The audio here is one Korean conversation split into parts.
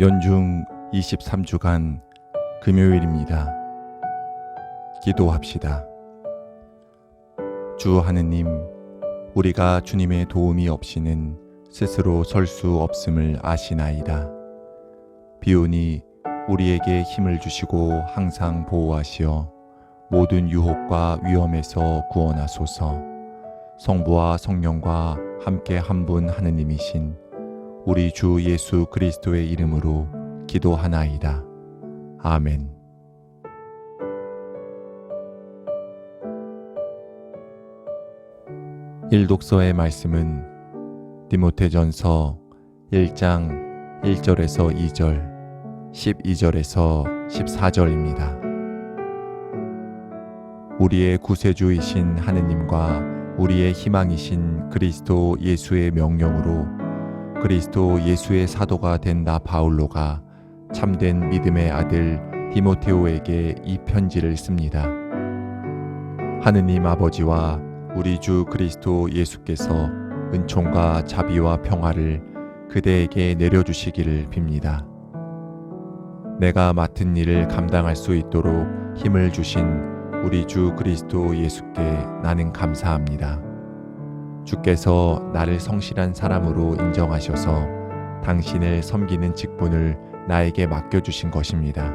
연중 23주간 금요일입니다. 기도합시다. 주 하느님, 우리가 주님의 도움이 없이는 스스로 설 수 없음을 아시나이다. 비오니 우리에게 힘을 주시고 항상 보호하시어 모든 유혹과 위험에서 구원하소서. 성부와 성령과 함께 한 분 하느님이신 우리 주 예수 그리스도의 이름으로 기도하나이다. 아멘. 일독서의 말씀은 디모테전서 1장 1절에서 2절, 12절에서 14절입니다. 우리의 구세주이신 하느님과 우리의 희망이신 그리스도 예수의 명령으로 그리스도 예수의 사도가 된 나 바울로가 참된 믿음의 아들 디모테오에게 이 편지를 씁니다. 하느님 아버지와 우리 주 그리스도 예수께서 은총과 자비와 평화를 그대에게 내려주시기를 빕니다. 내가 맡은 일을 감당할 수 있도록 힘을 주신 우리 주 그리스도 예수께 나는 감사합니다. 주께서 나를 성실한 사람으로 인정하셔서 당신을 섬기는 직분을 나에게 맡겨주신 것입니다.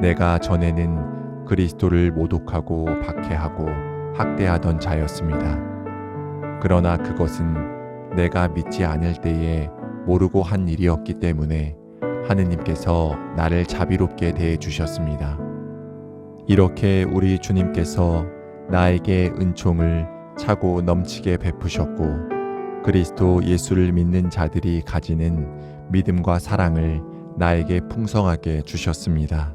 내가 전에는 그리스도를 모독하고 박해하고 학대하던 자였습니다. 그러나 그것은 내가 믿지 않을 때에 모르고 한 일이었기 때문에 하느님께서 나를 자비롭게 대해 주셨습니다. 이렇게 우리 주님께서 나에게 은총을 차고 넘치게 베푸셨고 그리스도 예수를 믿는 자들이 가지는 믿음과 사랑을 나에게 풍성하게 주셨습니다.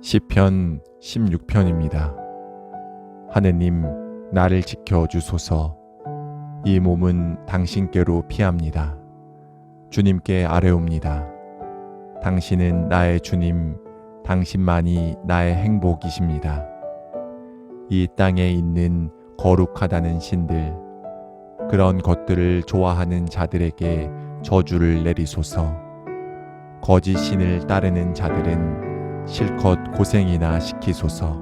시편 16편입니다. 하느님 나를 지켜 주소서. 이 몸은 당신께로 피합니다. 주님께 아뢰옵니다. 당신은 나의 주님, 당신만이 나의 행복이십니다. 이 땅에 있는 거룩하다는 신들, 그런 것들을 좋아하는 자들에게 저주를 내리소서. 거짓 신을 따르는 자들은 실컷 고생이나 시키소서.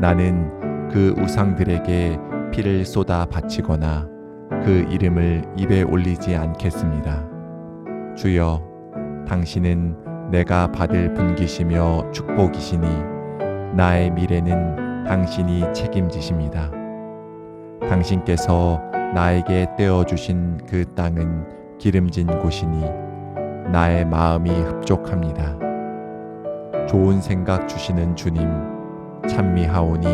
나는 그 우상들에게 피를 쏟아 바치거나 그 이름을 입에 올리지 않겠습니다. 주여, 당신은 내가 받을 분기시며 축복이시니 나의 미래는 당신이 책임지십니다. 당신께서 나에게 떼어주신 그 땅은 기름진 곳이니 나의 마음이 흡족합니다. 좋은 생각 주시는 주님, 찬미하오니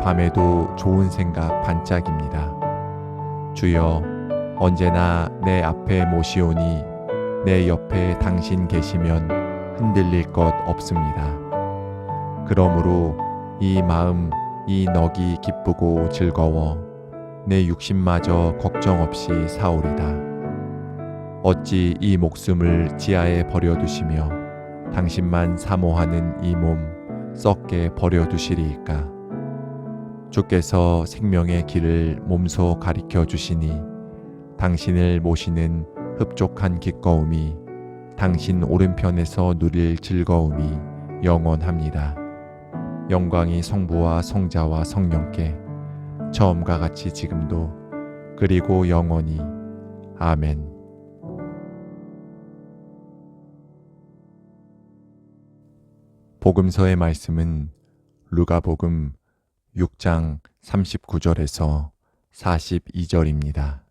밤에도 좋은 생각 반짝입니다. 주여, 언제나 내 앞에 모시오니 내 옆에 당신 계시면 흔들릴 것 없습니다. 그러므로 이 마음, 이 넋이 기쁘고 즐거워 내 육신마저 걱정 없이 사오리다. 어찌 이 목숨을 지하에 버려두시며 당신만 사모하는 이 몸 썩게 버려두시리이까. 주께서 생명의 길을 몸소 가리켜 주시니 당신을 모시는 흡족한 기꺼움이 당신 오른편에서 누릴 즐거움이 영원합니다. 영광이 성부와 성자와 성령께 처음과 같이 지금도 그리고 영원히 아멘. 복음서의 말씀은 루가복음 6장 39절에서 42절입니다.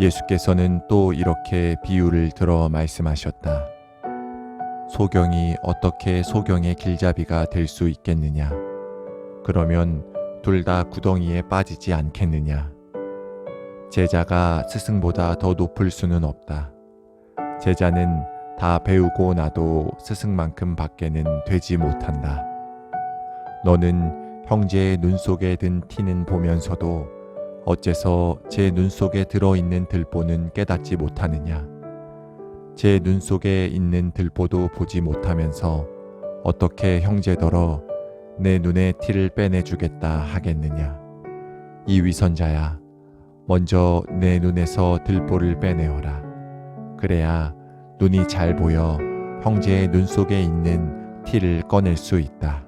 예수께서는 또 이렇게 비유를 들어 말씀하셨다. 소경이 어떻게 소경의 길잡이가 될 수 있겠느냐? 그러면 둘 다 구덩이에 빠지지 않겠느냐? 제자가 스승보다 더 높을 수는 없다. 제자는 다 배우고 나도 스승만큼 밖에는 되지 못한다. 너는 형제의 눈 속에 든 티는 보면서도 어째서 제 눈 속에 들어 있는 들보는 깨닫지 못하느냐? 제 눈 속에 있는 들보도 보지 못하면서 어떻게 형제더러 내 눈에 티를 빼내주겠다 하겠느냐? 이 위선자야, 먼저 내 눈에서 들보를 빼내어라. 그래야 눈이 잘 보여 형제의 눈 속에 있는 티를 꺼낼 수 있다.